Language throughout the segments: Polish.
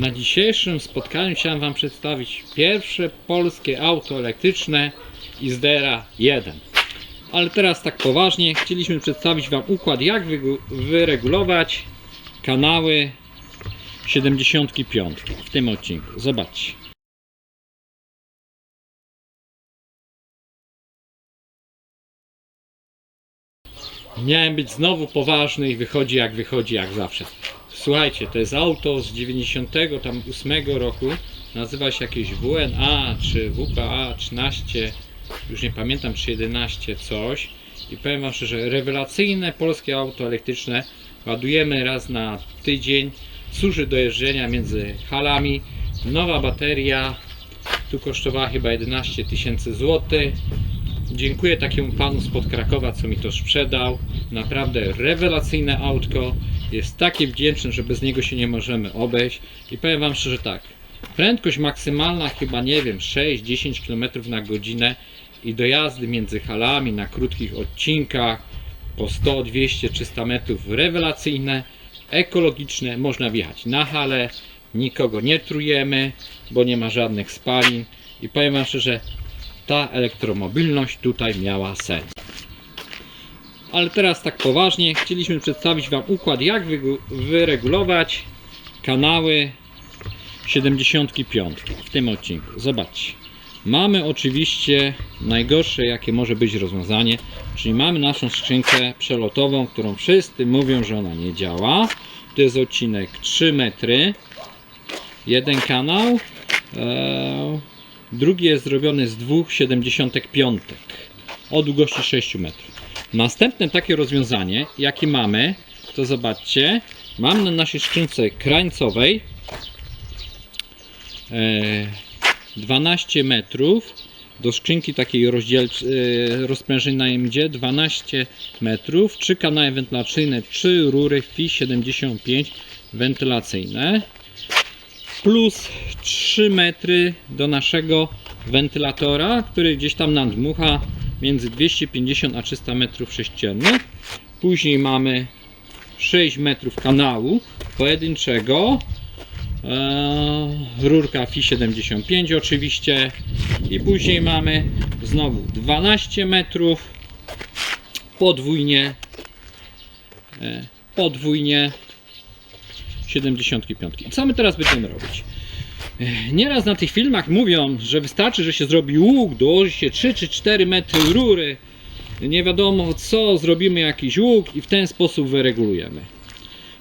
Na dzisiejszym spotkaniu chciałem Wam przedstawić pierwsze polskie auto elektryczne Izdera 1. Ale teraz tak poważnie, chcieliśmy przedstawić Wam układ, jak wyregulować kanały 75 w tym odcinku. Zobaczcie. Miałem być znowu poważny i wychodzi jak wychodzi jak zawsze. Słuchajcie, to jest auto z 98 roku. Nazywa się jakieś WNA czy WPA 13, już nie pamiętam czy 11 coś. I powiem wam szczerze, rewelacyjne polskie auto elektryczne. Ładujemy raz na tydzień. Służy do jeżdżenia między halami. Nowa bateria. Tu kosztowała chyba 11 tysięcy złotych. Dziękuję takiemu panu spod Krakowa, co mi to sprzedał. Naprawdę rewelacyjne autko. Jest takie wdzięczne, że bez niego się nie możemy obejść. I powiem wam szczerze tak. Prędkość maksymalna chyba nie wiem 6-10 km na godzinę i dojazdy między halami na krótkich odcinkach po 100, 200, 300 metrów rewelacyjne, ekologiczne. Można wjechać na halę, nikogo nie trujemy, bo nie ma żadnych spalin. I powiem wam szczerze, ta elektromobilność tutaj miała sens. Ale teraz tak poważnie, chcieliśmy przedstawić Wam układ, jak wyregulować kanały 75 w tym odcinku. Zobaczcie. Mamy oczywiście najgorsze, jakie może być rozwiązanie, czyli mamy naszą skrzynkę przelotową, którą wszyscy mówią, że ona nie działa. To jest odcinek 3 metry, jeden kanał. Drugi jest zrobiony z 2,75 o długości 6 metrów. Następne takie rozwiązanie, jakie mamy, to zobaczcie, mam na naszej skrzynce krańcowej e, 12 metrów do skrzynki takiej e, rozprężeń na MD 12 metrów, 3 kanały wentylacyjne, 3 rury FI 75 wentylacyjne plus 3 metry do naszego wentylatora, który gdzieś tam nam dmucha między 250 a 300 metrów sześciennych. Później mamy 6 metrów kanału pojedynczego. Eee, rurka FI 75 oczywiście. I później mamy znowu 12 metrów podwójnie e, podwójnie 75. I co my teraz będziemy robić? Ech, Nieraz na tych filmach mówią, że wystarczy, że się zrobi łuk, dołoży się 3 czy 4 metry rury, nie wiadomo co, zrobimy jakiś łuk i w ten sposób wyregulujemy.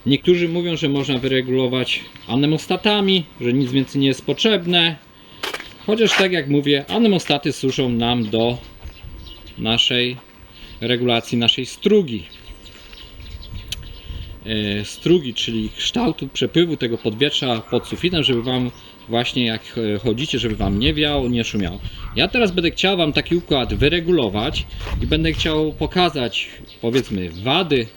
Niektórzy mówią, że można wyregulować anemostatami, że nic więcej nie jest potrzebne. Chociaż tak jak mówię, anemostaty służą nam do naszej regulacji naszej strugi e, strugi, czyli kształtu przepływu tego powietrza pod sufitem, żeby Wam właśnie jak e, chodzicie, żeby Wam nie wiało, nie szumiało. Ja teraz będę chciał Wam taki układ wyregulować i będę chciał pokazać powiedzmy wady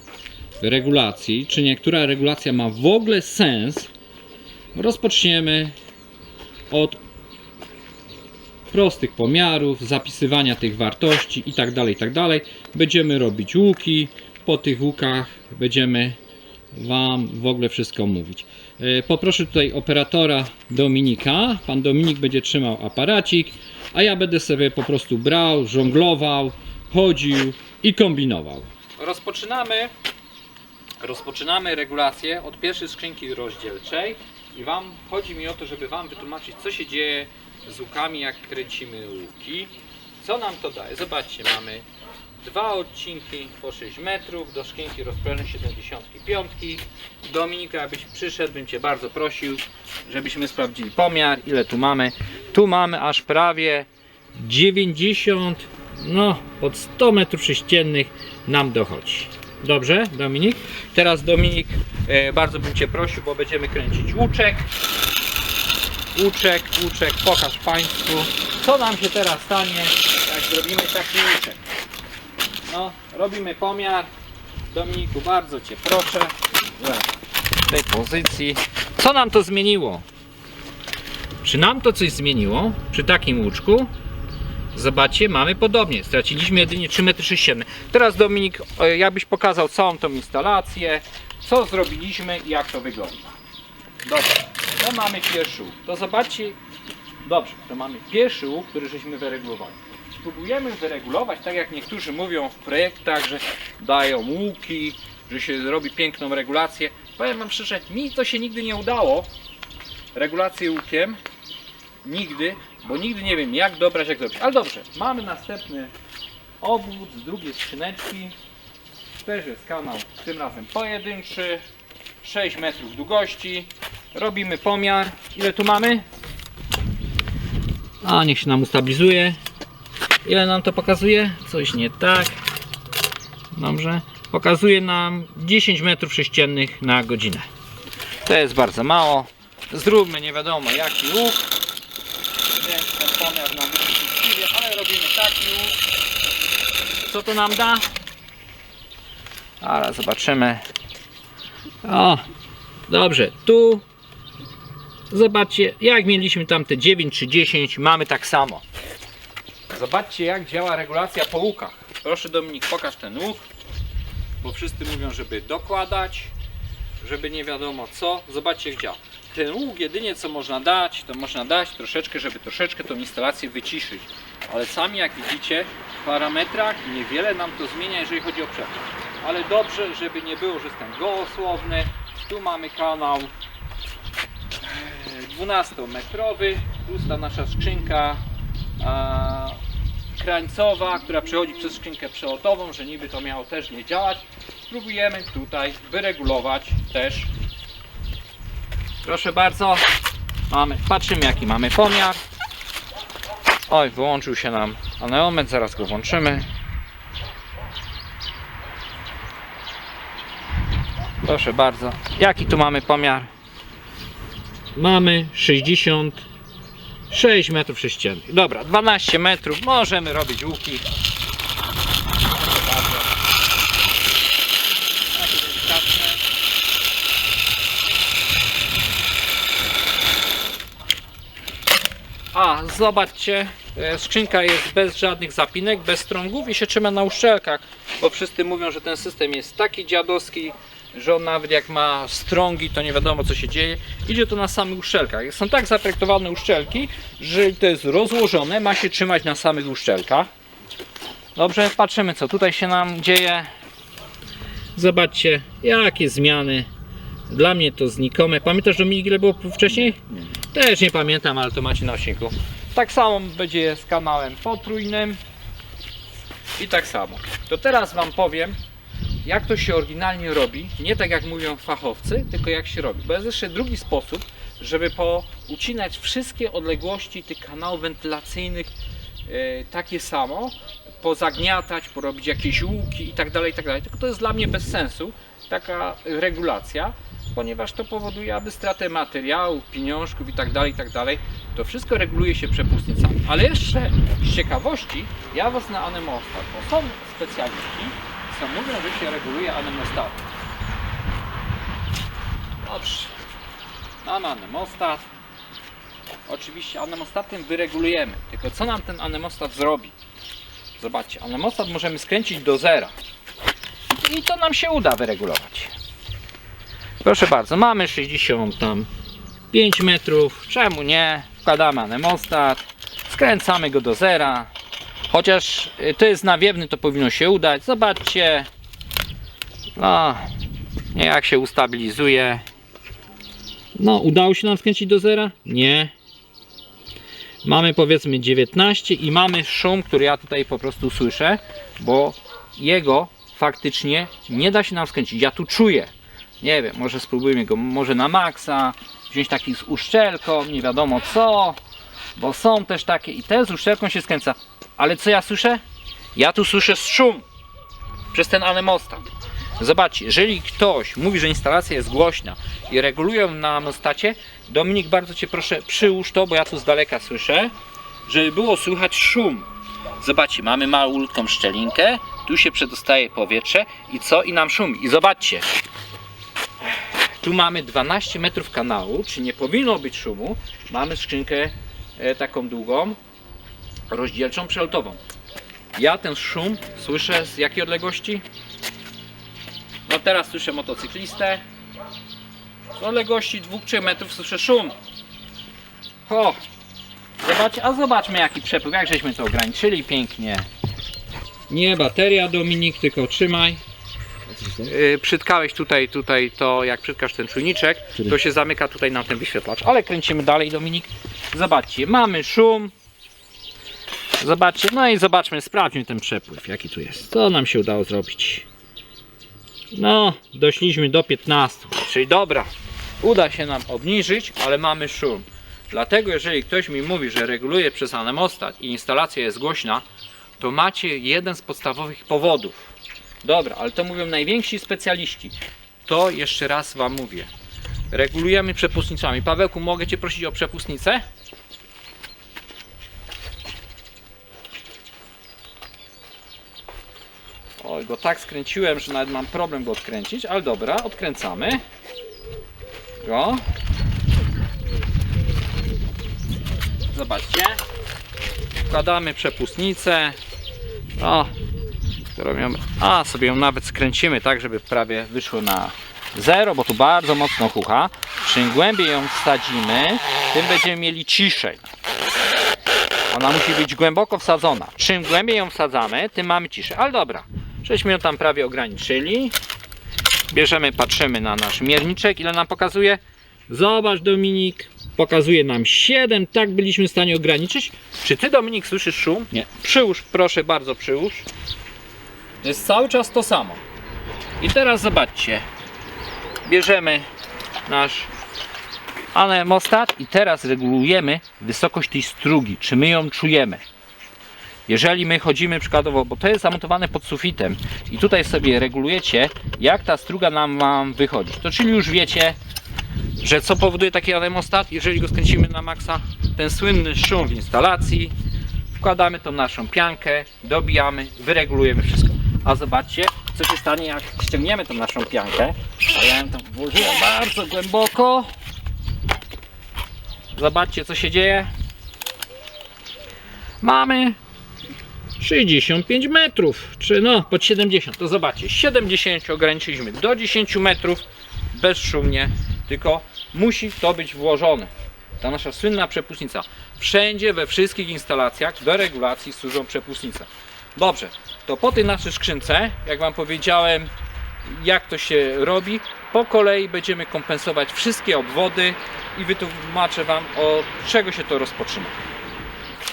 regulacji, czy niektóra regulacja ma w ogóle sens. Rozpoczniemy od prostych pomiarów, zapisywania tych wartości i tak dalej, i tak dalej. Będziemy robić łuki, po tych łukach będziemy Wam w ogóle wszystko mówić. E, Poproszę tutaj operatora Dominika. Pan Dominik będzie trzymał aparacik, a ja będę sobie po prostu brał, żonglował, chodził i kombinował. Rozpoczynamy rozpoczynamy regulację od pierwszej skrzynki rozdzielczej i Wam chodzi mi o to, żeby Wam wytłumaczyć, co się dzieje z łukami, jak kręcimy łuki. Co nam to daje? Zobaczcie, mamy dwa odcinki po 6 metrów do szklinki rozprężeń 75. Dominika, jakbyś przyszedł, bym Cię bardzo prosił, żebyśmy sprawdzili pomiar, ile tu mamy. Tu mamy aż prawie 90, no pod 100 metrów sześciennych nam dochodzi. Dobrze, Dominik? Teraz Dominik, e, bardzo bym Cię prosił, bo będziemy kręcić łuczek. Łuczek, łuczek, pokaż Państwu, co nam się teraz stanie, jak zrobimy taki łuczek. No, robimy pomiar. Dominiku, bardzo Cię proszę. W tej pozycji. Co nam to zmieniło? Czy nam to coś zmieniło przy takim łuczku? Zobaczcie, mamy podobnie. Straciliśmy jedynie 3 metry sześcienne. Teraz Dominik, e, jakbyś pokazał całą tą instalację, co zrobiliśmy i jak to wygląda. Dobra. To mamy pierwszy łuk. To zobaczcie, dobrze, to mamy pierwszy łuk, który żeśmy wyregulowali. Spróbujemy wyregulować, tak jak niektórzy mówią w projektach, że dają łuki, że się robi piękną regulację. Powiem Wam szczerze, mi to się nigdy nie udało, regulację łukiem, nigdy, bo nigdy nie wiem jak dobrać, jak zrobić. Ale dobrze, mamy następny obwód z drugiej skrzyneczki. Też jest kanał, tym razem pojedynczy, 6 metrów długości. Robimy pomiar. Ile tu mamy? A niech się nam ustabilizuje. Ile nam to pokazuje? Coś nie tak. Dobrze. Pokazuje nam 10 metrów sześciennych na godzinę. To jest bardzo mało. Zróbmy nie wiadomo jaki łuk. Więc ten pomiar nam uczciwie, ale robimy taki łuk. Co to nam da? Ale zobaczymy. O, dobrze. Tu zobaczcie, jak mieliśmy tam te 9 czy 10, mamy tak samo. Zobaczcie, jak działa regulacja po łukach. Proszę Dominik, pokaż ten łuk, bo wszyscy mówią, żeby dokładać, żeby nie wiadomo co. Zobaczcie, jak działa. Ten łuk jedynie co można dać, to można dać troszeczkę, żeby troszeczkę tą instalację wyciszyć. Ale sami jak widzicie, w parametrach niewiele nam to zmienia, jeżeli chodzi o przepływ. Ale dobrze, żeby nie było, że jestem gołosłowny. Tu mamy kanał 12-metrowy, plus ta nasza skrzynka krańcowa, która przechodzi przez skrzynkę przelotową, że niby to miało też nie działać. Spróbujemy tutaj wyregulować też. Proszę bardzo, mamy, patrzymy jaki mamy pomiar. Oj, wyłączył się nam aneometr, zaraz go włączymy. Proszę bardzo, jaki tu mamy pomiar? Mamy 66 metrów sześciennych. Dobra, 12 metrów, możemy robić łuki. A, zobaczcie, e, skrzynka jest bez żadnych zapinek, bez strągów i się trzyma na uszczelkach, bo wszyscy mówią, że ten system jest taki dziadowski, że on nawet jak ma strągi, to nie wiadomo co się dzieje. Idzie to na samych uszczelkach. Są tak zaprojektowane uszczelki, że to jest rozłożone, ma się trzymać na samych uszczelkach. Dobrze, patrzymy co tutaj się nam dzieje. Zobaczcie, jakie zmiany. Dla mnie to znikome. Pamiętasz Dominik ile było wcześniej? Też nie pamiętam, ale to macie na odcinku. Tak samo będzie z kanałem potrójnym. I tak samo. To teraz Wam powiem, jak to się oryginalnie robi. Nie tak jak mówią fachowcy, tylko jak się robi. Bo jest jeszcze drugi sposób, żeby poucinać wszystkie odległości tych kanałów wentylacyjnych e, takie samo, pozagniatać, porobić jakieś łuki i tak tak dalej. Tylko to jest dla mnie bez sensu, taka regulacja, ponieważ to powoduje, aby stratę materiałów, pieniążków i tak dalej, tak. To wszystko reguluje się przepustnicami. Ale jeszcze z ciekawości, ja was na anemostat, bo są specjaliści, co mówią, że się reguluje anemostat. Dobrze. Mamy anemostat. Oczywiście anemostatem wyregulujemy. Tylko co nam ten anemostat zrobi? Zobaczcie, anemostat możemy skręcić do zera. I to nam się uda wyregulować. Proszę bardzo, mamy 65 metrów. Czemu nie? Wkładamy anemostat. Skręcamy go do zera. Chociaż y, to jest nawiewny, to powinno się udać. Zobaczcie. No, jak się ustabilizuje. No, udało się nam skręcić do zera? Nie. Mamy powiedzmy 19 i mamy szum, który ja tutaj po prostu słyszę, bo jego faktycznie nie da się nam skręcić. Ja tu czuję. Nie wiem, może spróbujmy go może na maksa, wziąć taki z uszczelką, nie wiadomo co, bo są też takie i te z uszczelką się skręca. Ale co ja słyszę? Ja tu słyszę szum przez ten anemostat. Zobaczcie, jeżeli ktoś mówi, że instalacja jest głośna i regulują na anemostacie, Dominik, bardzo Cię proszę, przyłóż to, bo ja tu z daleka słyszę, żeby było słychać szum. Zobaczcie, mamy malutką szczelinkę, tu się przedostaje powietrze i co? I nam szumi. I zobaczcie, tu mamy 12 metrów kanału, czy nie powinno być szumu. Mamy skrzynkę e, taką długą, rozdzielczą przelotową. Ja ten szum słyszę z jakiej odległości? No teraz słyszę motocyklistę. Z odległości 2-3 metrów słyszę szum. O! Zobacz, a zobaczmy jaki przepływ, jak żeśmy to ograniczyli pięknie. Nie bateria Dominik, tylko trzymaj. Yy, przytkałeś tutaj, tutaj to, jak przytkasz ten czujniczek, to się zamyka tutaj nam ten wyświetlacz. Ale kręcimy dalej, Dominik. Zobaczcie, mamy szum. Zobaczcie, no i zobaczmy, sprawdźmy ten przepływ, jaki tu jest. Co nam się udało zrobić? No, doszliśmy do 15. Czyli dobra, uda się nam obniżyć, ale mamy szum. Dlatego jeżeli ktoś mi mówi, że reguluje przez anemostat i instalacja jest głośna, to macie jeden z podstawowych powodów. Dobra, ale to mówią najwięksi specjaliści. To jeszcze raz Wam mówię. Regulujemy przepustnicami. Pawełku, mogę Cię prosić o przepustnicę? Oj, go tak skręciłem, że nawet mam problem go odkręcić, ale dobra, odkręcamy. Go. Zobaczcie. Wkładamy przepustnicę. O, którą a sobie ją nawet skręcimy tak, żeby prawie wyszło na zero, bo tu bardzo mocno hucha. Czym głębiej ją wsadzimy, tym będziemy mieli ciszej. Ona musi być głęboko wsadzona. Czym głębiej ją wsadzamy, tym mamy ciszę. Ale dobra, żeśmy ją tam prawie ograniczyli. Bierzemy, patrzymy na nasz mierniczek, ile nam pokazuje. Zobacz Dominik, pokazuje nam 7, tak byliśmy w stanie ograniczyć. Czy ty, Dominik, słyszysz szum? Nie. Przyłóż, proszę bardzo, przyłóż. To jest cały czas to samo. I teraz zobaczcie. Bierzemy nasz anemostat i teraz regulujemy wysokość tej strugi, czy my ją czujemy. Jeżeli my chodzimy przykładowo, bo to jest zamontowane pod sufitem i tutaj sobie regulujecie, jak ta struga nam ma wychodzić. To czyli już wiecie, że co powoduje taki anemostat, jeżeli go skręcimy na maksa, ten słynny szum w instalacji, wkładamy tą naszą piankę, dobijamy, wyregulujemy wszystko. A zobaczcie, co się stanie, jak ściągniemy tą naszą piankę. A ja ją tam włożyłem bardzo głęboko. Zobaczcie, co się dzieje. Mamy 65 metrów, czy no, pod 70. To zobaczcie, 70 ograniczyliśmy do 10 metrów bezszumnie, tylko musi to być włożone. Ta nasza słynna przepustnica. Wszędzie, we wszystkich instalacjach do regulacji służą przepustnice. Dobrze, to po tej naszej skrzynce, jak Wam powiedziałem, jak to się robi, po kolei będziemy kompensować wszystkie obwody i wytłumaczę Wam od czego się to rozpoczyna.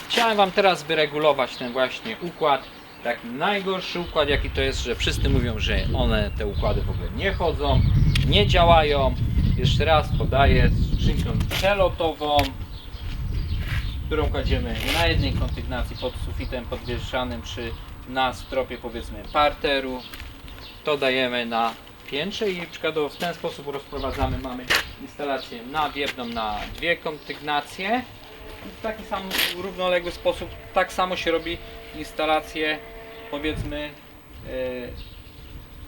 Chciałem Wam teraz wyregulować ten właśnie układ. Taki najgorszy układ jaki to jest, że wszyscy mówią, że one, te układy w ogóle nie chodzą, nie działają. Jeszcze raz podaję skrzynkę przelotową, którą kładziemy na jednej kondygnacji pod sufitem podwieszanym czy na stropie powiedzmy parteru. To dajemy na piętrze i przykładowo w ten sposób rozprowadzamy. Mamy instalację na jedną, na dwie kondygnacje. W taki sam równoległy sposób tak samo się robi instalację powiedzmy yy,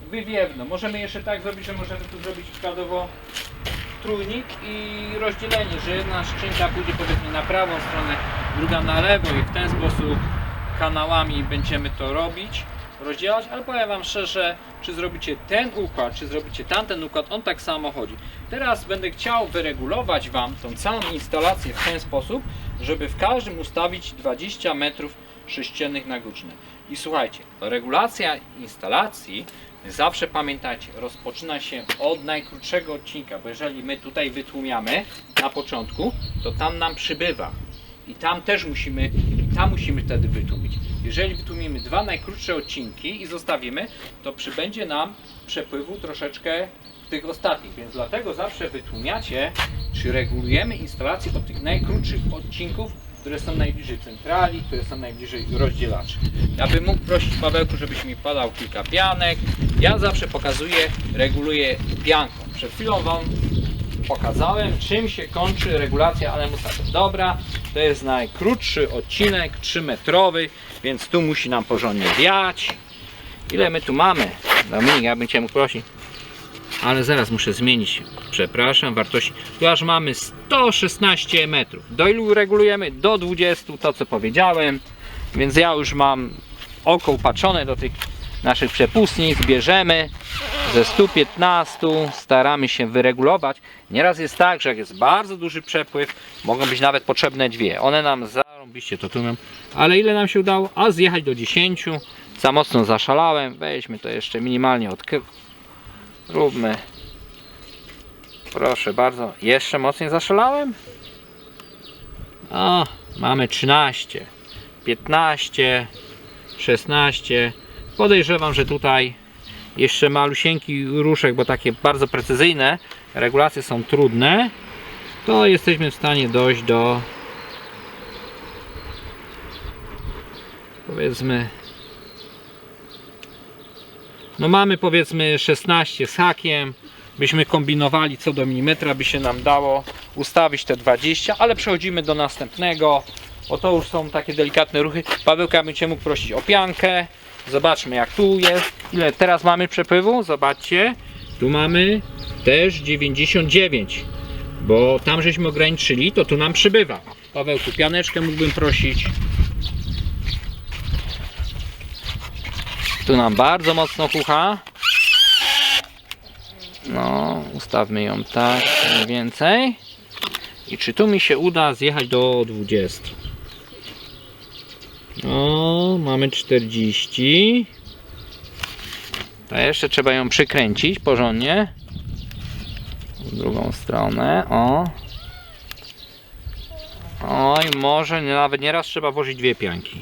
wywiewną. Możemy jeszcze tak zrobić, że możemy tu zrobić przykładowo trójnik i rozdzielenie, że jedna skrzynka pójdzie powiedzmy na prawą stronę, druga na lewo i w ten sposób kanałami będziemy to robić, rozdzielać, ale powiem Wam szczerze, czy zrobicie ten układ, czy zrobicie tamten układ, on tak samo chodzi. Teraz będę chciał wyregulować Wam tą całą instalację w ten sposób, żeby w każdym ustawić 20 metrów sześciennych na godzinę. I słuchajcie, regulacja instalacji, zawsze pamiętajcie, rozpoczyna się od najkrótszego odcinka, bo jeżeli my tutaj wytłumiamy na początku, to tam nam przybywa. I tam też musimy, i tam musimy wtedy wytłumić. Jeżeli wytłumimy dwa najkrótsze odcinki i zostawimy, to przybędzie nam przepływu troszeczkę w tych ostatnich, więc dlatego zawsze wytłumiacie, czy regulujemy instalację od tych najkrótszych odcinków, które są najbliżej centrali, które są najbliżej rozdzielaczy. Ja bym mógł prosić Pawełku, żebyś mi podał kilka pianek. Ja zawsze pokazuję, reguluję pianką. Przed chwilą Wam pokazałem, czym się kończy regulacja anemostatu. Dobra, to jest najkrótszy odcinek, 3-metrowy, więc tu musi nam porządnie wiać. Ile my tu mamy? Dominik, ja bym Cię mógł prosić. Ale zaraz muszę zmienić, przepraszam, wartości. Tu aż mamy 116 metrów. Do ilu regulujemy? Do 20, to co powiedziałem. Więc ja już mam oko upatrzone do tych naszych przepustnic bierzemy ze 115, staramy się wyregulować. Nieraz jest tak, że jak jest bardzo duży przepływ, mogą być nawet potrzebne dwie. One nam zarąbiście to tu mam. Ale ile nam się udało? A zjechać do 10. Za mocno zaszalałem. Weźmy to jeszcze minimalnie od Róbmy. Proszę bardzo. Jeszcze mocniej zaszalałem? O, mamy 13, 15, 16. Podejrzewam, że tutaj jeszcze malusieńki ruszek, bo takie bardzo precyzyjne regulacje są trudne. To jesteśmy w stanie dojść do powiedzmy no mamy powiedzmy 16 z hakiem byśmy kombinowali co do milimetra by się nam dało ustawić te 20 ale przechodzimy do następnego bo to już są takie delikatne ruchy Pawełka bym Cię mógł prosić o piankę zobaczmy jak tu jest ile teraz mamy przepływu zobaczcie tu mamy też 99 bo tam żeśmy ograniczyli to tu nam przybywa Pawełku pianeczkę mógłbym prosić Tu nam bardzo mocno kucha. No, ustawmy ją tak mniej więcej. I czy tu mi się uda zjechać do 20? O, mamy 40. To jeszcze trzeba ją przykręcić porządnie. W drugą stronę, o. Oj, może nawet nieraz trzeba włożyć dwie pianki.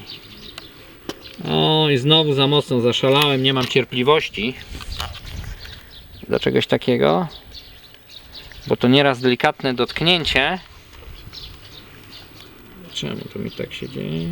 O, i znowu za mocno zaszalałem, nie mam cierpliwości do czegoś takiego, bo to nieraz delikatne dotknięcie. Czemu to mi tak się dzieje?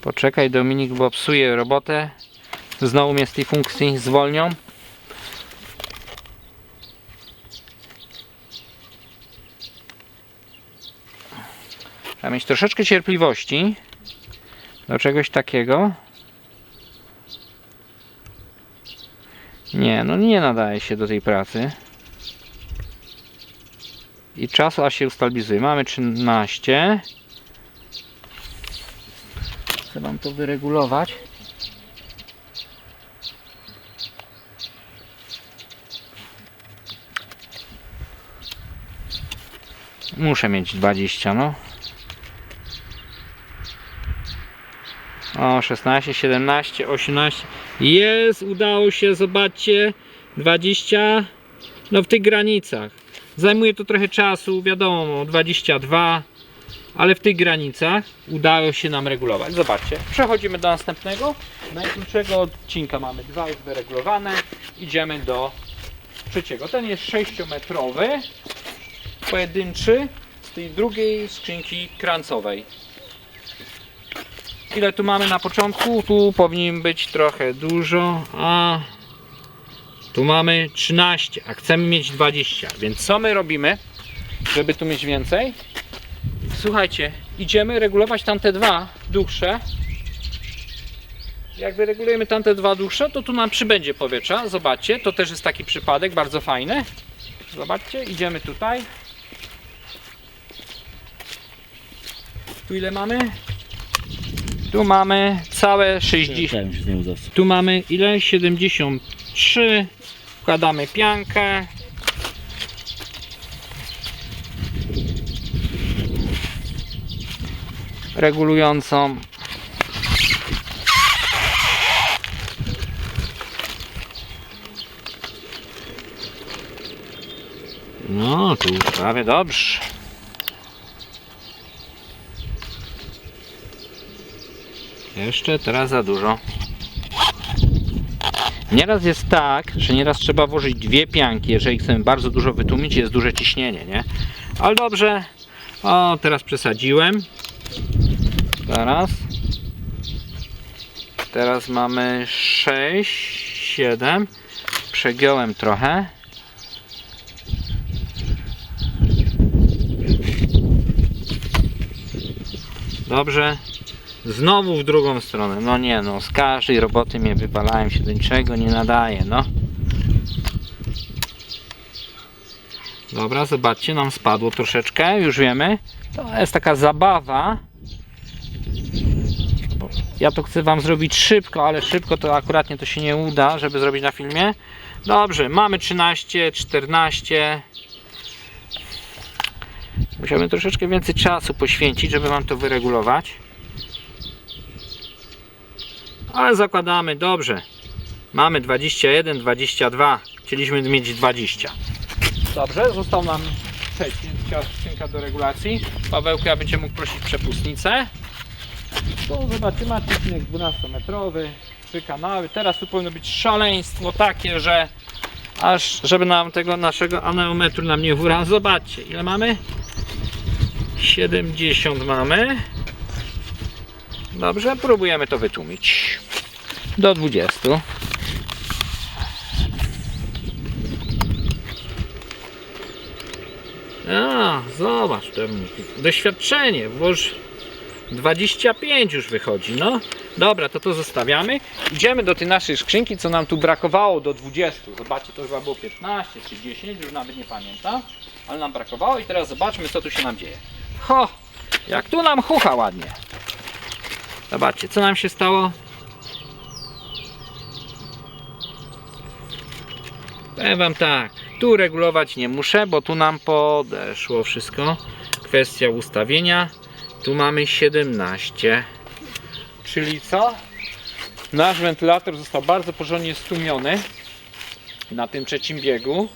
Poczekaj Dominik, bo psuję robotę. Znowu mnie z tej funkcji zwolnią. Trzeba mieć troszeczkę cierpliwości do czegoś takiego. Nie, no nie nadaje się do tej pracy. I czasu aż się ustabilizuje. Mamy 13. Chcę Wam to wyregulować. Muszę mieć 20, no. O, 16, 17, 18. Jest, udało się, zobaczcie. 20. No w tych granicach. Zajmuje to trochę czasu, wiadomo, 22 ale w tych granicach udało się nam regulować. Zobaczcie, przechodzimy do następnego. Najkrótszego odcinka mamy dwa już wyregulowane. Idziemy do trzeciego. Ten jest 6-metrowy, pojedynczy z tej drugiej skrzynki krancowej. Ile tu mamy na początku? Tu powinien być trochę dużo, a tu mamy 13, a chcemy mieć 20. Więc co my robimy, żeby tu mieć więcej? Słuchajcie, idziemy regulować tamte dwa dłuższe. Jak wyregulujemy tamte dwa dłuższe, to tu nam przybędzie powietrza. Zobaczcie, to też jest taki przypadek, bardzo fajny. Zobaczcie, idziemy tutaj. Tu ile mamy? Tu mamy całe 60. Czekałem się z nią zasł. Tu mamy ile? 73. Wkładamy piankę. Regulującą. No, tu prawie dobrze. Jeszcze teraz za dużo. Nieraz jest tak, że nieraz trzeba włożyć dwie pianki, jeżeli chcemy bardzo dużo wytłumić, jest duże ciśnienie, nie? Ale dobrze. O, teraz przesadziłem. Teraz. Teraz mamy 6, 7. Przegiąłem trochę. Dobrze. Znowu w drugą stronę. No nie no, z każdej roboty mnie wywalałem się do niczego, nie nadaje, no. Dobra, zobaczcie, nam spadło troszeczkę, już wiemy. To jest taka zabawa. Ja to chcę Wam zrobić szybko, ale szybko to akuratnie to się nie uda, żeby zrobić na filmie. Dobrze, mamy 13, 14. Musiałbym troszeczkę więcej czasu poświęcić, żeby Wam to wyregulować. Ale zakładamy, dobrze. Mamy 21, 22. Chcieliśmy mieć 20. Dobrze, został nam trzeci skrzynka do regulacji. Pawełku, ja będzie mógł prosić przepustnicę. To zobaczymy, odcinek 12-metrowy, trzy kanały. Teraz tu powinno być szaleństwo takie, że aż żeby nam tego naszego aneometru nam nie wóra. Zobaczcie, ile mamy? 70 mamy. Dobrze, próbujemy to wytłumić. Do 20. A, zobacz, doświadczenie, włoż 25 już wychodzi, no. Dobra, to to zostawiamy. Idziemy do tej naszej skrzynki, co nam tu brakowało do 20. Zobaczcie, to chyba było 15 czy 10, już nawet nie pamiętam. Ale nam brakowało i teraz zobaczmy, co tu się nam dzieje. Ho! Jak tu nam chucha ładnie. Zobaczcie, co nam się stało. Powiem wam tak, tu regulować nie muszę, bo tu nam podeszło wszystko. Kwestia ustawienia. Tu mamy 17. Czyli co? Nasz wentylator został bardzo porządnie stłumiony na tym trzecim biegu.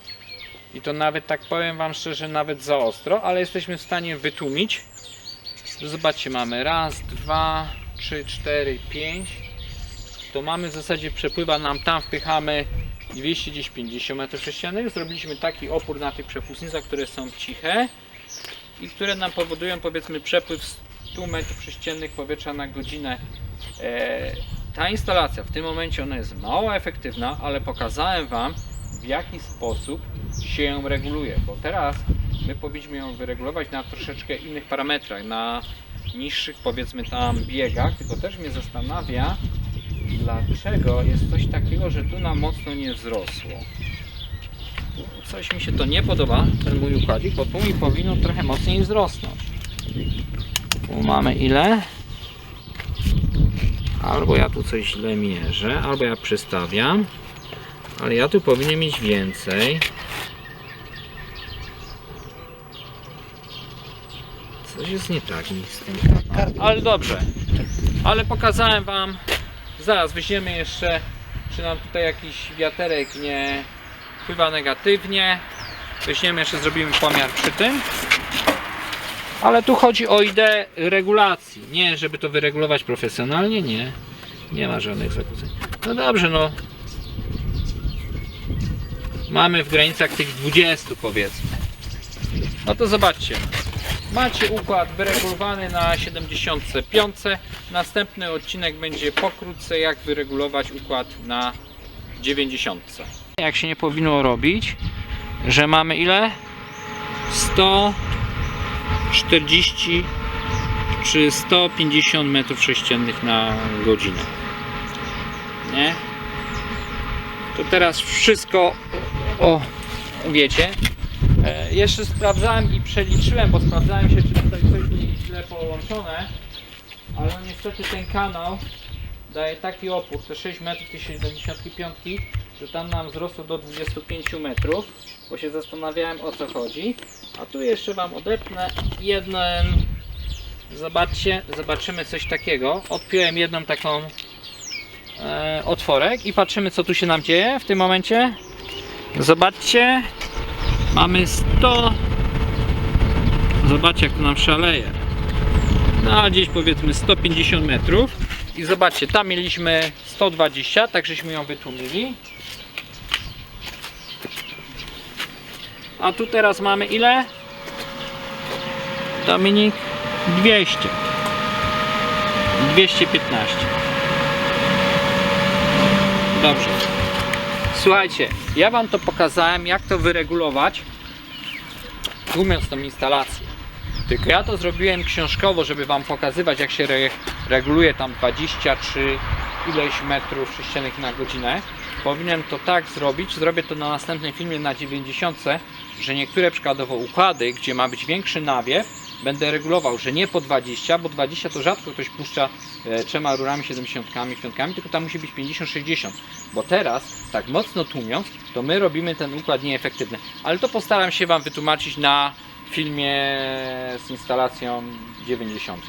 I to nawet tak powiem Wam szczerze, nawet za ostro, ale jesteśmy w stanie wytłumić. Zobaczcie, mamy raz, dwa, trzy, cztery, pięć. To mamy w zasadzie przepływa nam tam, wpychamy 250 m3. Zrobiliśmy taki opór na tych przepustnicach, które są ciche i które nam powodują powiedzmy przepływ 100 m3 powietrza na godzinę. E, ta instalacja w tym momencie ona jest mało efektywna, ale pokazałem Wam w jaki sposób się ją reguluje, bo teraz my powinniśmy ją wyregulować na troszeczkę innych parametrach, na niższych powiedzmy tam biegach, tylko też mnie zastanawia dlaczego jest coś takiego, że tu nam mocno nie wzrosło. Coś mi się to nie podoba, ten mój układzik, bo tu mi powinno trochę mocniej wzrosnąć. Tu mamy ile? Albo ja tu coś źle mierzę, albo ja przystawiam. Ale ja tu powinien mieć więcej. Coś jest nie tak z tym. Ale dobrze. Ale pokazałem Wam. Zaraz weźmiemy jeszcze, czy nam tutaj jakiś wiaterek nie wpływa negatywnie. Weźmiemy jeszcze, zrobimy pomiar przy tym. Ale tu chodzi o ideę regulacji. Nie, żeby to wyregulować profesjonalnie, nie. Nie ma żadnych zakłóceń. No dobrze, no. Mamy w granicach tych 20 powiedzmy. No to zobaczcie. Macie układ wyregulowany na 75. Następny odcinek będzie pokrótce jak wyregulować układ na 90. Jak się nie powinno robić, że mamy ile? 140 czy 150 metrów sześciennych na godzinę. Nie? To teraz wszystko o wiecie. E, jeszcze sprawdzałem i przeliczyłem, bo sprawdzałem się, czy tutaj coś nie jest źle połączone, ale no niestety ten kanał daje taki opór, te 6 metrów tej 75, że tam nam wzrosło do 25 metrów, bo się zastanawiałem o co chodzi. A tu jeszcze Wam odepnę jeden, zobaczcie, zobaczymy coś takiego. Odpiąłem jedną taką e, otworek i patrzymy co tu się nam dzieje w tym momencie. Zobaczcie, Mamy 100. Zobaczcie jak to nam szaleje. No a gdzieś powiedzmy 150 metrów. I zobaczcie, tam mieliśmy 120, tak żeśmy ją wytłumili. A tu teraz mamy ile? Dominik? 200. 215. Dobrze. Słuchajcie, ja Wam to pokazałem, jak to wyregulować, tłumiąc tą instalację. Tylko ja to zrobiłem książkowo, żeby Wam pokazywać jak się re reguluje tam 23 ileś metrów sześciennych na godzinę. Powinienem to tak zrobić, zrobię to na następnym filmie na 90, że niektóre przykładowo układy, gdzie ma być większy nawiew, będę regulował, że nie po 20, bo 20 to rzadko ktoś puszcza e, trzema rurami 70 piątkami, tylko tam musi być 50-60. Bo teraz, tak mocno tłumiąc, to my robimy ten układ nieefektywny. Ale to postaram się Wam wytłumaczyć na filmie z instalacją 90.